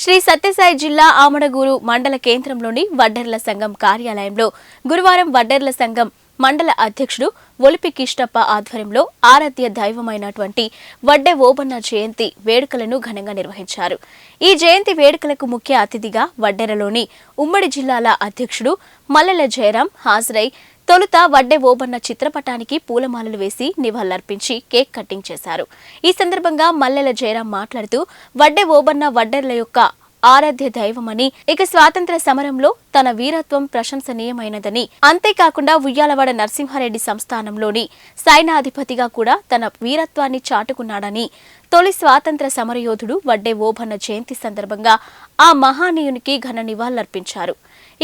శ్రీ సత్యసాయి జిల్లా ఆమడగూరు మండల కేంద్రంలోని వడ్డెర్ల సంఘం కార్యాలయంలో గురువారం వడ్డెర్ల సంఘం మండల అధ్యక్షుడు ఒలిపి కిష్టప్ప ఆధ్వర్యంలో ఆరాధ్య దైవమైనటువంటి వడ్డె ఓబన్న జయంతి వేడుకలను ఘనంగా నిర్వహించారు. ఈ జయంతి వేడుకలకు ముఖ్య అతిథిగా వడ్డెరలోని ఉమ్మడి జిల్లాల అధ్యక్షుడు మల్లెల జయరాం హాజరై తొలుత వడ్డే ఓబన్న చిత్రపటానికి పూలమాలలు వేసి నివాళులర్పించి కేక్ కటింగ్ చేశారు. ఈ సందర్భంగా మల్లెల జయరాం మాట్లాడుతూ వడ్డే ఓబన్న వడ్డెర్ల యొక్క ఆరాధ్య దైవమని ఇక స్వాతంత్ర సమరంలో తన వీరత్వం ప్రశంసనీయమైనదని అంతేకాకుండా ఉయ్యాలవాడ నరసింహారెడ్డి సంస్థానంలోని సైనాధిపతిగా కూడా తన వీరత్వాన్ని చాటుకున్నాడని తొలి స్వాతంత్ర సమరయోధుడు వడ్డే ఓభన్న జయంతి సందర్భంగా ఆ మహానీయునికి ఘన నివాళులర్పించారు.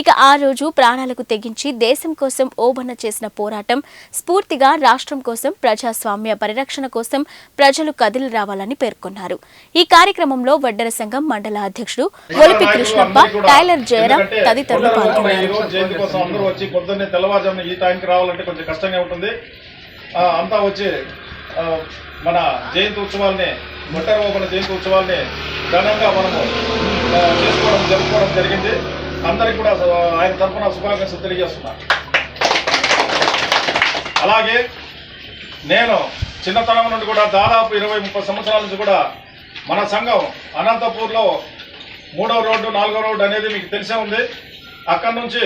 ఇక ఆ రోజు ప్రాణాలకు తెగించి దేశం కోసం ఓబన్న చేసిన పోరాటం స్ఫూర్తిగా రాష్ట్రం కోసం ప్రజాస్వామ్య పరిరక్షణ కోసం ప్రజలు కదిలి రావాలని పేర్కొన్నారు. ఈ కార్యక్రమంలో వడ్డెర సంఘం మండల అధ్యక్షుడు ఒలిపి కృష్ణప్ప టైలర్ జయరాం తదితరులు పాల్గొన్నారు. అంతా వచ్చి మన జయంతి ఉత్సవాల్ని మొట్టరోపణ మన జయంతి ఉత్సవాల్ని ఘనంగా మనము చేసుకోవడం జరుపుకోవడం జరిగింది. అందరికి కూడా ఆయన తరఫున శుభాకాంక్షలు తెలియజేస్తున్నా అలాగే నేను చిన్నతనం నుండి కూడా దాదాపు ఇరవై ముప్పై సంవత్సరాల నుంచి కూడా మన సంఘం అనంతపూర్లో మూడో రోడ్డు నాలుగో రోడ్డు అనేది మీకు తెలిసే ఉంది. అక్కడి నుంచి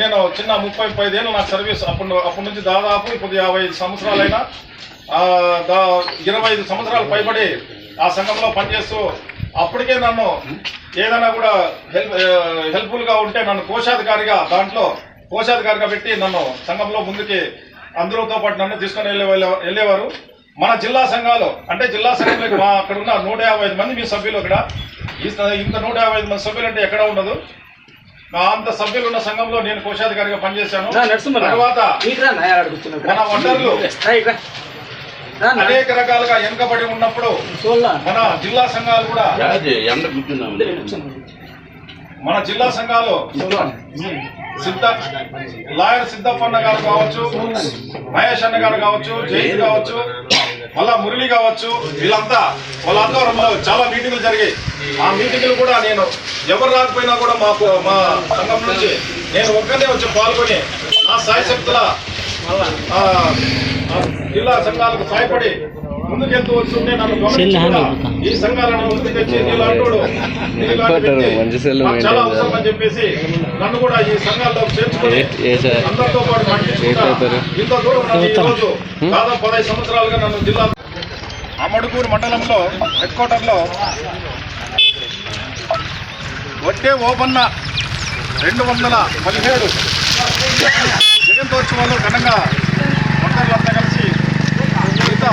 నేను చిన్న ముప్పై ఐదేళ్ళు నా సర్వీస్ అప్పుడు అప్పటి నుంచి దాదాపు ఇప్పుడు యాభై ఐదు సంవత్సరాలైనా ఇరవై ఐదు సంవత్సరాలు పైబడి ఆ సంఘంలో పనిచేస్తూ అప్పటికే నన్ను ఏదైనా కూడా హెల్ప్ హెల్ప్ఫుల్గా ఉంటే నన్ను కోశాధికారిగా దాంట్లో కోశాధికారిగా పెట్టి నన్ను సంఘంలో ముందుకి అందరితో పాటు నన్ను తీసుకొని వెళ్ళే వెళ్ళే- వెళ్ళేవారు మన జిల్లా సంఘాలు అంటే జిల్లా సంఘంలో మా అక్కడ ఉన్న నూట యాభై ఐదు మంది మీ సభ్యులు అక్కడ ఇంత నూట యాభై ఐదు మంది సభ్యులు అంటే ఎక్కడ ఉండదు నా అంత సభ్యులు ఉన్న సంఘంలో నేను కోశాధికారిగా పనిచేశాను. తర్వాత. మన నా. అనేక రకాలుగా వెనుకబడి ఉన్నప్పుడు. మన జిల్లా సంఘాలు కూడా మన జిల్లా సంఘాలు సిద్ధ లాయర్ సిద్ధప్పన్న గారు కావచ్చు మహేష్ అన్న గారు కావచ్చు జయంత్ కావచ్చు మళ్ళా మురళి కావచ్చు వీళ్ళంతా వాళ్ళ ఆధ్వర్యంలో చాలా మీటింగులు జరిగాయి. ఆ మీటింగులు కూడా నేను ఎవరు రాకపోయినా కూడా మాకు మా సంఘం నుంచి నేను ఒక్కనే వచ్చి పాల్గొని నా సాయశక్తుల జిల్లా సంఘాలకు సహాయపడి ముందుకెళ్తూ వస్తుంటే నన్ను ఈ సంఘాలను ముందుకు తెచ్చి నీలాంటోడు చాలా అవసరం అని చెప్పేసి నన్ను కూడా ఈ సంఘాల్లో చేర్చుకొని అందరితో పాటు నడిపించుకుంటా ఇంత దూరం నన్ను ఈ రోజు దాదాపు పదహైదు సంవత్సరాలుగా నన్ను జిల్లా అమడుకూరు మండలంలో హెడ్ క్వార్టర్లో వడ్డే ఓబన్న రెండు వందల పదిహేడు. జగంతోత్సవాల్లో ఘనంగా మొట్టర్లంతా కలిసి మిగతా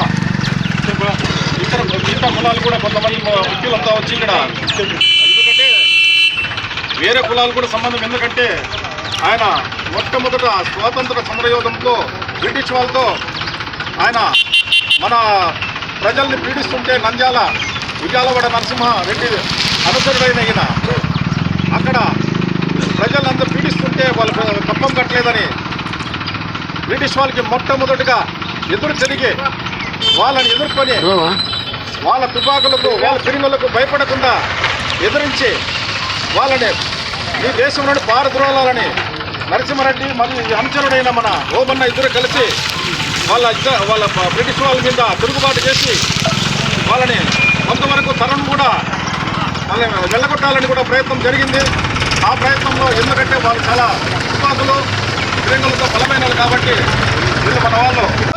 ఇతర మిగతా కులాలు కూడా కొంతమంది వ్యక్తులంతా వచ్చి ఇక్కడ ఎందుకంటే వేరే కులాలు కూడా సంబంధం ఎందుకంటే ఆయన మొట్టమొదట స్వాతంత్ర సమరయోధంతో బ్రిటిష్ వాళ్ళతో ఆయన మన ప్రజల్ని పీడిస్తుంటే నంద్యాల ఉయ్యాలవాడ నరసింహ రెడ్డి అనుచరుడైన ఈయన. అక్కడ ప్రజలంతా పీడిస్తుంటే బ్రిటిష్ వాళ్ళకి మొట్టమొదటిగా ఎదురు తిరిగి వాళ్ళని ఎదుర్కొని వాళ్ళ తుపాకులకు వాళ్ళ పిరిములకు భయపడకుండా ఎదిరించి వాళ్ళని ఈ దేశం నుండి పారద్రోలాలని నరసింహారెడ్డి మరియు ఈ అనుచరుడైన మన ఓబన్న ఇద్దరు కలిసి వాళ్ళ వాళ్ళ బ్రిటిష్ వాళ్ళ మీద తిరుగుబాటు చేసి వాళ్ళని కొంతవరకు తరం కూడా వాళ్ళని వెళ్ళగొట్టాలని కూడా ప్రయత్నం జరిగింది. ఆ ప్రయత్నంలో ఎందుకంటే వాళ్ళు చాలా తుపాకులు శ్రీరంగులతో బలమైనవి కాబట్టి వీళ్ళు మన వాళ్ళు.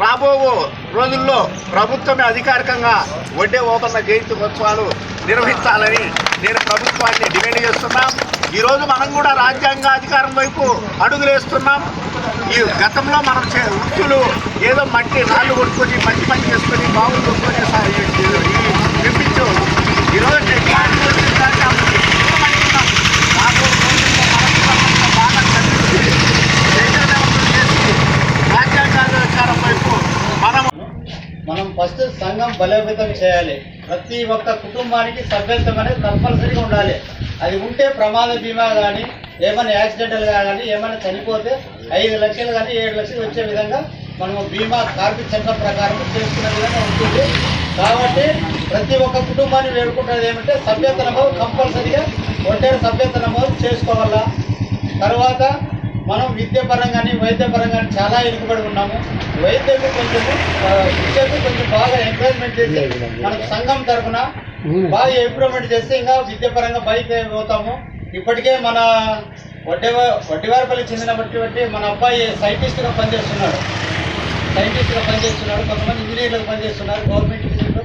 రాబో రోజుల్లో ప్రభుత్వమే అధికారికంగా వడ్డే ఓపెన్ల జయంతి ఉత్సవాలు నిర్వహించాలని నేను ప్రభుత్వాన్ని డిమాండ్ చేస్తున్నాం ఈరోజు మనం కూడా రాజ్యాంగ అధికారం వైపు అడుగులేస్తున్నాం ఈ గతంలో మనం వృత్తులు ఏదో మట్టి రాళ్ళు కొట్టుకొని మంచి పని చేసుకొని బాగులు కొట్టుకొని సా- ఈ- ఈ- ఈరోజు టెక్నాలజీ వచ్చిన దాన్ని అప్పుడు దూరం అవుతున్నాం. రాబో రోజుల్లో మనం కూడా కొంత బాగా చదివించి చైతన్యవంతులు చేసి రాజ్యాంగాధికారం వైపు మనం మనం ఫస్ట్ బలోపేతం చేయాలి. ప్రతి ఒక్క కుటుంబానికి సభ్యత్వం అనేది కంపల్సరీగా ఉండాలి. అది ఉంటే ప్రమాద బీమా కానీ ఏమైనా యాక్సిడెంటల్ కానీ ఏమైనా చనిపోతే ఐదు లక్షలు కానీ ఏడు లక్షలు వచ్చే విధంగా మనము బీమా కార్మిక చట్టం ప్రకారం చేసుకునే విధంగా ఉంటుంది. కాబట్టి ప్రతి ఒక్క కుటుంబాన్ని వేడుకుంటున్నది ఏమంటే సభ్యత నమోదు కంపల్సరీగా ఒంటరి సభ్యత నమోదు చేసుకోవాలా? తర్వాత మనం విద్య పరంగాని వైద్య పరంగాని చాలా ఇరుకుబడి ఉన్నాము. వైద్యకు కొంచెం విద్యకు కొంచెం బాగా ఎంకరేజ్మెంట్ చేసి మనకు సంఘం తరఫున బాగా ఇంప్రూవ్మెంట్ చేస్తే ఇంకా విద్య పరంగా బయట పోతాము. ఇప్పటికే మన వడ్డేవ వడ్డివారిపల్లి చెందినటువంటి బట్టి మన అబ్బాయి సైంటిస్ట్గా పనిచేస్తున్నాడు. సైంటిస్ట్గా పనిచేస్తున్నాడు కొంతమంది ఇంజనీర్లుగా పనిచేస్తున్నారు గవర్నమెంట్ ఇంజనీర్లు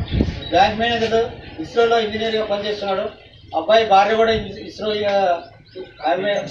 బ్యాంక్ మేనేజర్ ఇస్రోలో ఇంజనీర్గా పనిచేస్తున్నాడు. అబ్బాయి భార్య కూడా ఇస్రో ఆమె